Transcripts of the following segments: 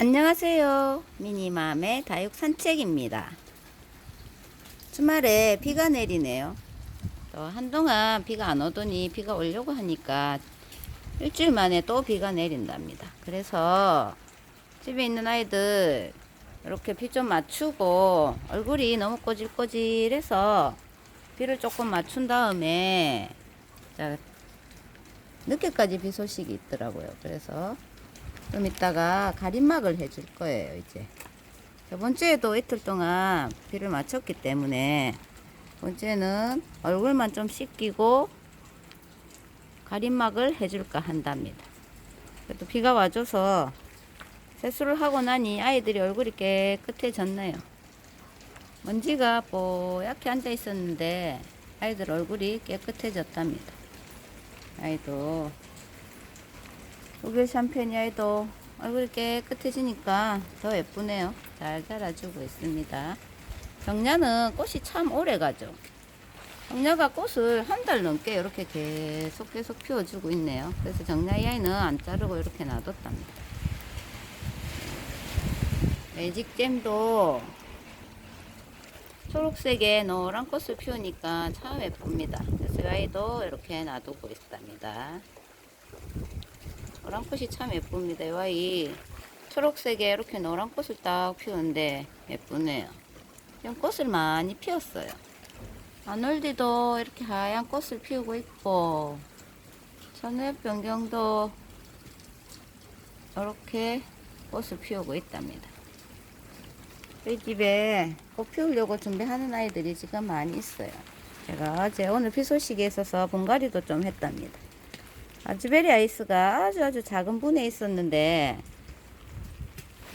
안녕하세요. 미니맘의 다육 산책입니다. 주말에 비가 내리네요. 또 한동안 비가 안 오더니 비가 오려고 하니까 일주일 만에 또 비가 내린답니다. 그래서 집에 있는 아이들 이렇게 비 좀 맞추고 얼굴이 너무 꼬질꼬질해서 비를 조금 맞춘 다음에 자, 늦게까지 비 소식이 있더라고요. 그래서 좀 이따가 가림막을 해줄 거예요, 이제. 저번 주에도 이틀 동안 비를 맞췄기 때문에 번째는 얼굴만 좀 씻기고 가림막을 해줄까 한답니다. 그래도 비가 와줘서 세수를 하고 나니 아이들이 얼굴이 깨끗해졌네요. 먼지가 뽀얗게 앉아 있었는데 아이들 얼굴이 깨끗해졌답니다. 아이도 독일 샴페니 아이도 얼굴이 깨끗해지니까 더 예쁘네요. 잘 자라주고 있습니다. 정냐는 꽃이 참 오래 가죠. 정냐가 꽃을 한 달 넘게 이렇게 계속 계속 피워주고 있네요. 그래서 정냐 이 아이는 안 자르고 이렇게 놔뒀답니다. 매직잼도 초록색의 노란 꽃을 피우니까 참 예쁩니다. 그래서 이 아이도 이렇게 놔두고 있답니다. 노란 꽃이 참 예쁩니다. 이 아이 초록색에 이렇게 노란 꽃을 딱 피우는데 예쁘네요. 지금 꽃을 많이 피웠어요. 아놀디도 이렇게 하얀 꽃을 피우고 있고 천엽 변경도 이렇게 꽃을 피우고 있답니다. 저희 집에 꽃 피우려고 준비하는 아이들이 지금 많이 있어요. 제가 어제 오늘 비 소식이 있어서 분갈이도 좀 했답니다. 아즈베리 아이스가 아주 아주 작은 분에 있었는데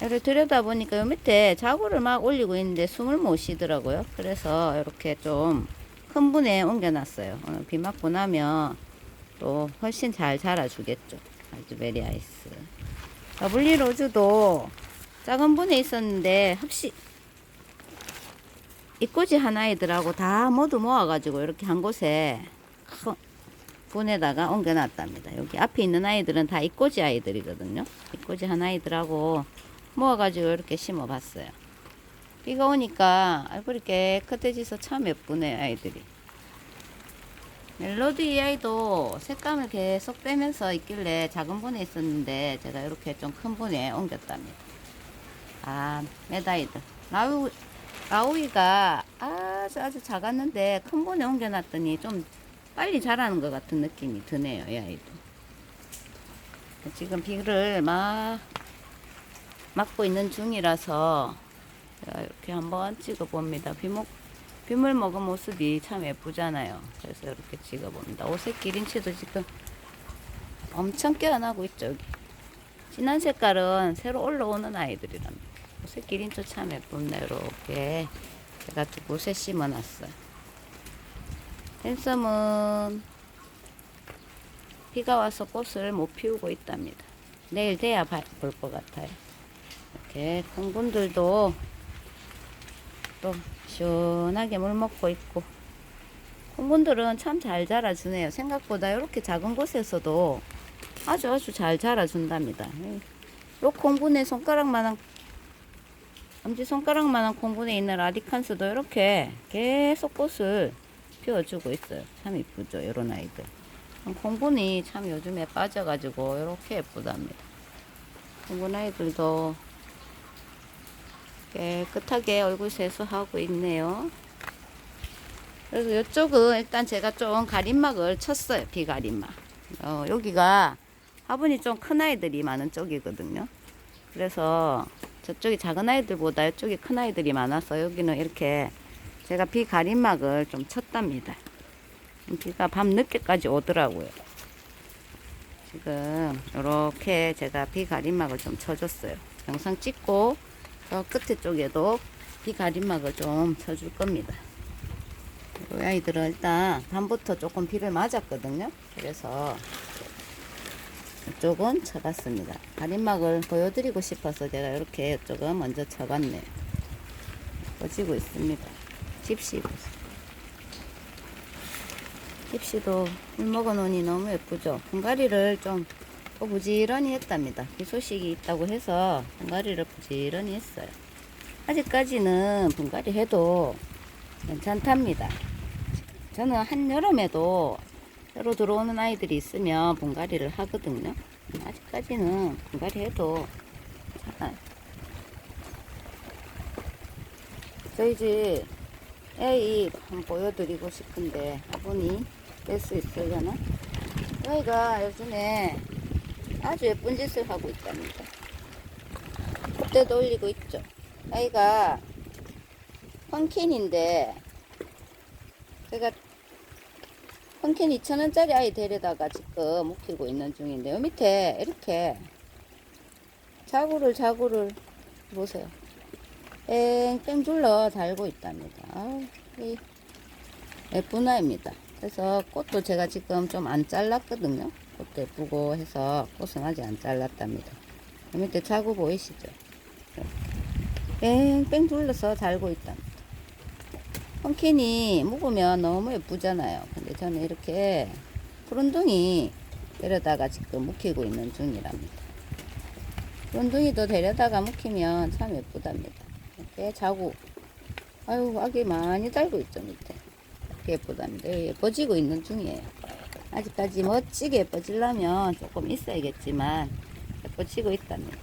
이를 들여다보니까 요 밑에 자구를 막 올리고 있는데 숨을 못 쉬더라고요. 그래서 이렇게 좀 큰 분에 옮겨놨어요. 오늘 비 맞고 나면 또 훨씬 잘 자라주겠죠. 아즈베리 아이스. 더블리 로즈도 작은 분에 있었는데 흡시 이꼬지 하나이들하고 다 모두 모아가지고 이렇게 한 곳에 큰 분에다가 옮겨놨답니다. 여기 앞에 있는 아이들은 다 이꼬지 아이들이거든요. 이꼬지 하나이들하고 모아가지고 이렇게 심어봤어요. 비가 오니까 얼굴이 깨끗해져서 참 예쁘네요, 아이들이. 멜로디 이 아이도 색감을 계속 빼면서 있길래 작은 분에 있었는데 제가 이렇게 좀 큰 분에 옮겼답니다. 아, 메다이들. 라우, 라우이가 아주 아주 작았는데 큰 분에 옮겨놨더니 좀 빨리 자라는 것 같은 느낌이 드네요, 이 아이도. 지금 비를 막 맞고 있는 중이라서 제가 이렇게 한번 찍어봅니다. 비목, 빗물 먹은 모습이 참 예쁘잖아요. 그래서 이렇게 찍어봅니다. 오색 기린치도 지금 엄청 깨어나고 있죠, 여기. 진한 색깔은 새로 올라오는 아이들이랍니다. 오색 기린초 참 예쁘네, 이렇게. 제가 두 곳에 심어놨어요. 랜섬은 비가 와서 꽃을 못 피우고 있답니다. 내일 돼야 볼 것 같아요. 이렇게 큰 분들도 또 시원하게 물 먹고 있고 큰 분들은 참 잘 자라주네요. 생각보다 이렇게 작은 곳에서도 아주 아주 잘 자라준답니다. 요 콩분에 손가락만한 엄지 손가락만한 콩분에 있는 라디칸스도 이렇게 계속 꽃을 피워주고 있어요. 참 이쁘죠, 이런 아이들. 콩분이 참 요즘에 빠져가지고 이렇게 예쁘답니다. 콩분 아이들도 깨끗하게 얼굴 세수하고 있네요. 그래서 이쪽은 일단 제가 좀 가림막을 쳤어요. 비가림막. 어, 여기가 화분이 좀 큰 아이들이 많은 쪽이거든요. 그래서 저쪽이 작은 아이들보다 이쪽이 큰 아이들이 많아서 여기는 이렇게 제가 비 가림막을 좀 쳤답니다. 비가 밤 늦게까지 오더라고요. 지금 이렇게 제가 비 가림막을 좀 쳐줬어요. 영상 찍고 저 끝에 쪽에도 비 가림막을 좀 쳐줄 겁니다. 이 아이들은 일단 밤부터 조금 비를 맞았거든요. 그래서 이쪽은 쳐봤습니다. 가림막을 보여드리고 싶어서 제가 이렇게 이쪽은 먼저 쳐봤네요. 꺼지고 있습니다. 집시도. 집시도 물 먹어 놓으니 너무 예쁘죠? 분갈이를 좀 또 부지런히 했답니다. 비 소식이 있다고 해서 분갈이를 부지런히 했어요. 아직까지는 분갈이 해도 괜찮답니다. 저는 한여름에도 새로 들어오는 아이들이 있으면 분갈이를 하거든요. 아직까지는 분갈이 해도 괜찮아요. 저희 집 애이 한번 보여드리고 싶은데 아버니 뺄수 있으려나? 저희가 요즘에 아주 예쁜 짓을 하고 있답니다. 그때도 올리고 있죠. 아이가 펑킨인데 제가 펑킨 2,000원짜리 아이 데려다가 지금 묵히고 있는 중인데 요 밑에 이렇게 자구를 자구를 보세요. 뺑뺑 둘러 달고 있답니다. 이 예쁜 아이입니다. 그래서 꽃도 제가 지금 좀 안 잘랐거든요. 꽃도 예쁘고 해서 꽃은 아직 안 잘랐답니다. 요 밑에 자구 보이시죠? 뺑뺑 둘러서 달고 있답니다. 펌킨이 묵으면 너무 예쁘잖아요. 근데 저는 이렇게 푸른둥이 데려다가 지금 묵히고 있는 중이랍니다. 푸른둥이도 데려다가 묵히면 참 예쁘답니다. 이렇게 자고, 아유, 아기 많이 달고 있죠, 밑에. 예쁘답니다. 예, 예뻐지고 있는 중이에요. 아직까지 멋지게 예뻐지려면 조금 있어야겠지만, 예뻐지고 있답니다.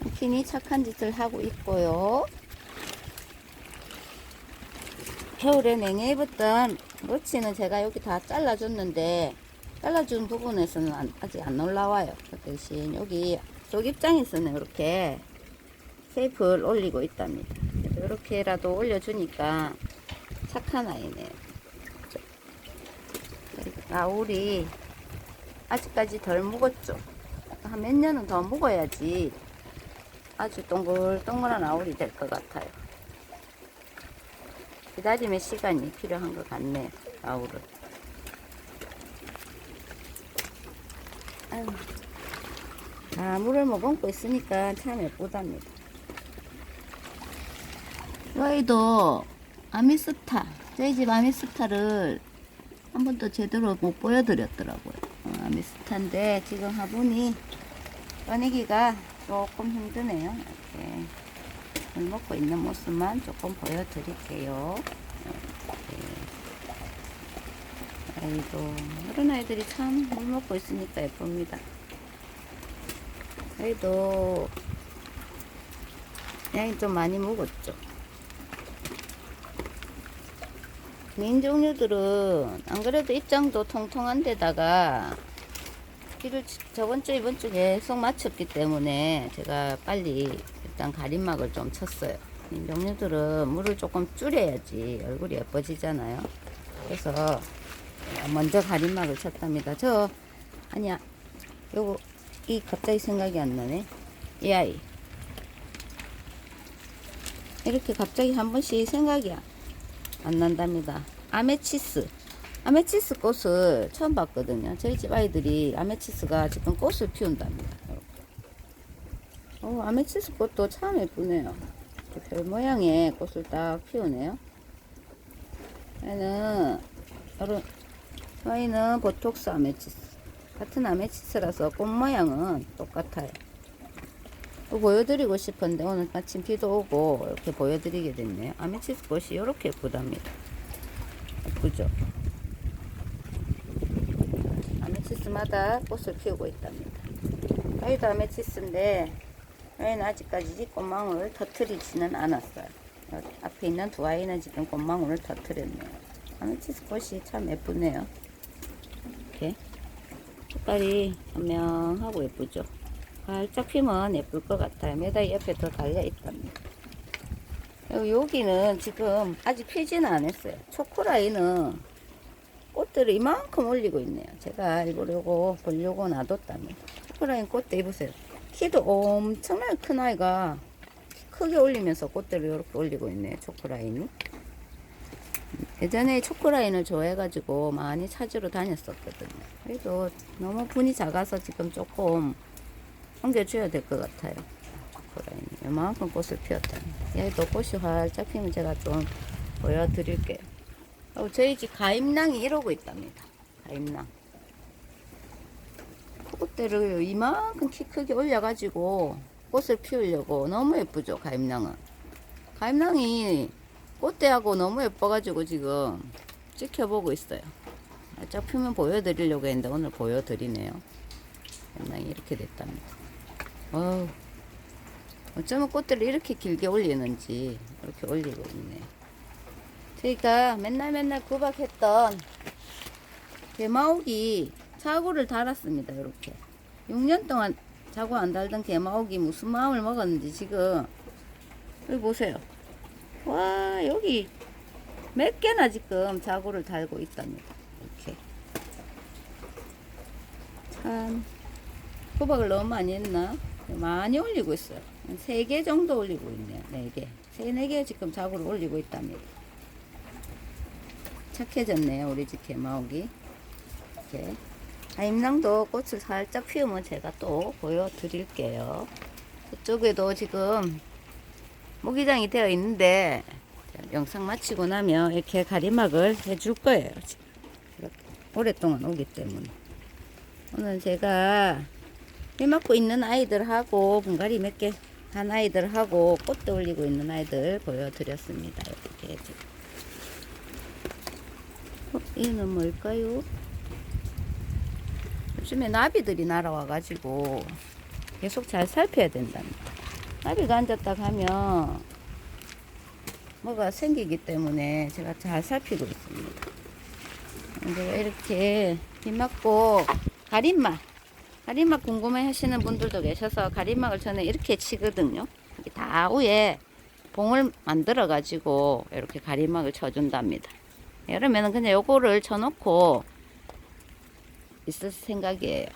펌킨이 착한 짓을 하고 있고요. 겨울에 냉해 입었던 머치는 제가 여기 다 잘라줬는데 잘라준 부분에서는 안- 아직 안 올라와요. 그 대신 여기 속 입장에서는 이렇게 테이프를 올리고 있답니다. 이렇게라도 올려주니까 착한 아이네요. 나울이 아직까지 덜 묵었죠. 한 몇 년은 더 묵어야지 아주 동글동글한 아울이 될 것 같아요. 기다림의 시간이 필요한 것 같네, 아우를. 아유, 아, 물을 머금고 있으니까 참 예쁘답니다. 저희도 아미스타, 저희 집 아미스타를 한 번도 제대로 못 보여드렸더라고요. 어, 아미스타인데 지금 화분이 꺼내기가 조금 힘드네요. 이렇게. 물 먹고 있는 모습만 조금 보여드릴게요. 이렇게. 아이고, 이런 아이들이 참 물 먹고 있으니까 예쁩니다. 아이도 양이 좀 많이 묵었죠. 민 종류들은 안 그래도 입장도 통통한 데다가 비를 저번 주 이번 주 계속 맞췄기 때문에 제가 빨리 일단 가림막을 좀 쳤어요. 이 종류들은 물을 조금 줄여야지 얼굴이 예뻐지잖아요. 그래서 먼저 가림막을 쳤답니다. 저 아니야 요거 이 갑자기 생각이 안 나네. 이 아이 이렇게 갑자기 한 번씩 생각이 안 난답니다. 아메치스 아메치스 꽃을 처음 봤거든요. 저희 집 아이들이 아메치스가 지금 꽃을 피운답니다. 어, 아메치스 꽃도 참 예쁘네요. 별 모양의 꽃을 딱 피우네요. 얘는 여러 저희는 보톡스 아메치스 같은 아메치스라서 꽃 모양은 똑같아요. 또 보여드리고 싶은데 오늘 마침 비도 오고 이렇게 보여드리게 됐네요. 아메치스 꽃이 이렇게 예쁘답니다. 예쁘죠? 아메치스마다 꽃을 피우고 있답니다. 저희도 아메치스인데 저희는 아직까지 꽃망울을 터트리지는 않았어요. 앞에 있는 두 아이는 지금 꽃망울을 터트렸네요. 아메치스 꽃이 참 예쁘네요. 이렇게 색깔이 선명하고 예쁘죠. 살짝 피면 예쁠 것 같아요. 매달 옆에 더 달려 있답니다. 그리고 여기는 지금 아직 피지는 않았어요. 초코라인은 꽃들을 이만큼 올리고 있네요. 제가 일부러 요거 보려고 놔뒀답니다. 초코라인 꽃도 입으세요. 키도 엄청나게 큰 아이가 크게 올리면서 꽃들을 이렇게 올리고 있네요. 초코라인이. 예전에 초코라인을 좋아해가지고 많이 찾으러 다녔었거든요. 그래도 너무 분이 작아서 지금 조금 옮겨줘야 될 것 같아요. 초코라인이. 이만큼 꽃을 피웠답니다. 얘도 꽃이 활짝 피면 제가 좀 보여드릴게요. 어, 저희 집 가임낭이 이러고 있답니다. 가임낭. 꽃대를 이만큼 키 크게 올려가지고 꽃을 피우려고 너무 예쁘죠 가임낭은 가임낭이 꽃대하고 너무 예뻐가지고 지금 지켜보고 있어요 쫙 피면 보여드리려고 했는데 오늘 보여드리네요 가임낭이 이렇게 됐답니다 어우 어쩌면 꽃대를 이렇게 길게 올리는지 이렇게 올리고 있네 저희가 맨날 맨날 구박했던 개마옥이 사고를 달았습니다. 이렇게 6년 동안 자고 안 달던 개마옥이 무슨 마음을 먹었는지 지금 여기 보세요. 와 여기 몇 개나 지금 자고를 달고 있답니다. 이렇게 참 호박을 너무 많이 했나? 많이 올리고 있어요. 한 3개 정도 올리고 있네요. 4개. 3, 4개 지금 자고를 올리고 있답니다. 착해졌네요. 우리 집 개마옥이. 이렇게. 아 임랑도 꽃을 살짝 피우면 제가 또 보여드릴게요. 그쪽에도 지금 모기장이 되어 있는데 자, 영상 마치고 나면 이렇게 가리막을 해줄 거예요. 오랫동안 오기 때문에. 오늘 제가 비 맞고 있는 아이들하고 분갈이 몇 개 한 아이들하고 꽃도 올리고 있는 아이들 보여드렸습니다. 이렇게. 어, 이는 뭘까요? 요즘에 나비들이 날아와가지고 계속 잘 살펴야 된답니다. 나비가 앉았다 가면 뭐가 생기기 때문에 제가 잘 살피고 있습니다. 제가 이렇게 비 맞고 가림막, 가림막 궁금해 하시는 분들도 계셔서 가림막을 저는 이렇게 치거든요. 다 위에 봉을 만들어 가지고 이렇게 가림막을 쳐준답니다. 여름에는 그냥 요거를 쳐놓고 있을 생각이에요.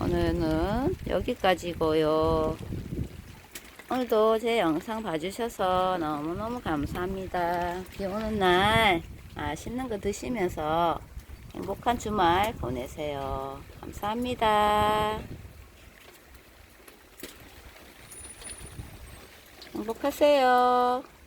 오늘은 여기까지고요. 오늘도 제 영상 봐주셔서 너무너무 감사합니다. 비 오는 날 맛있는 거 드시면서 행복한 주말 보내세요. 감사합니다. 행복하세요.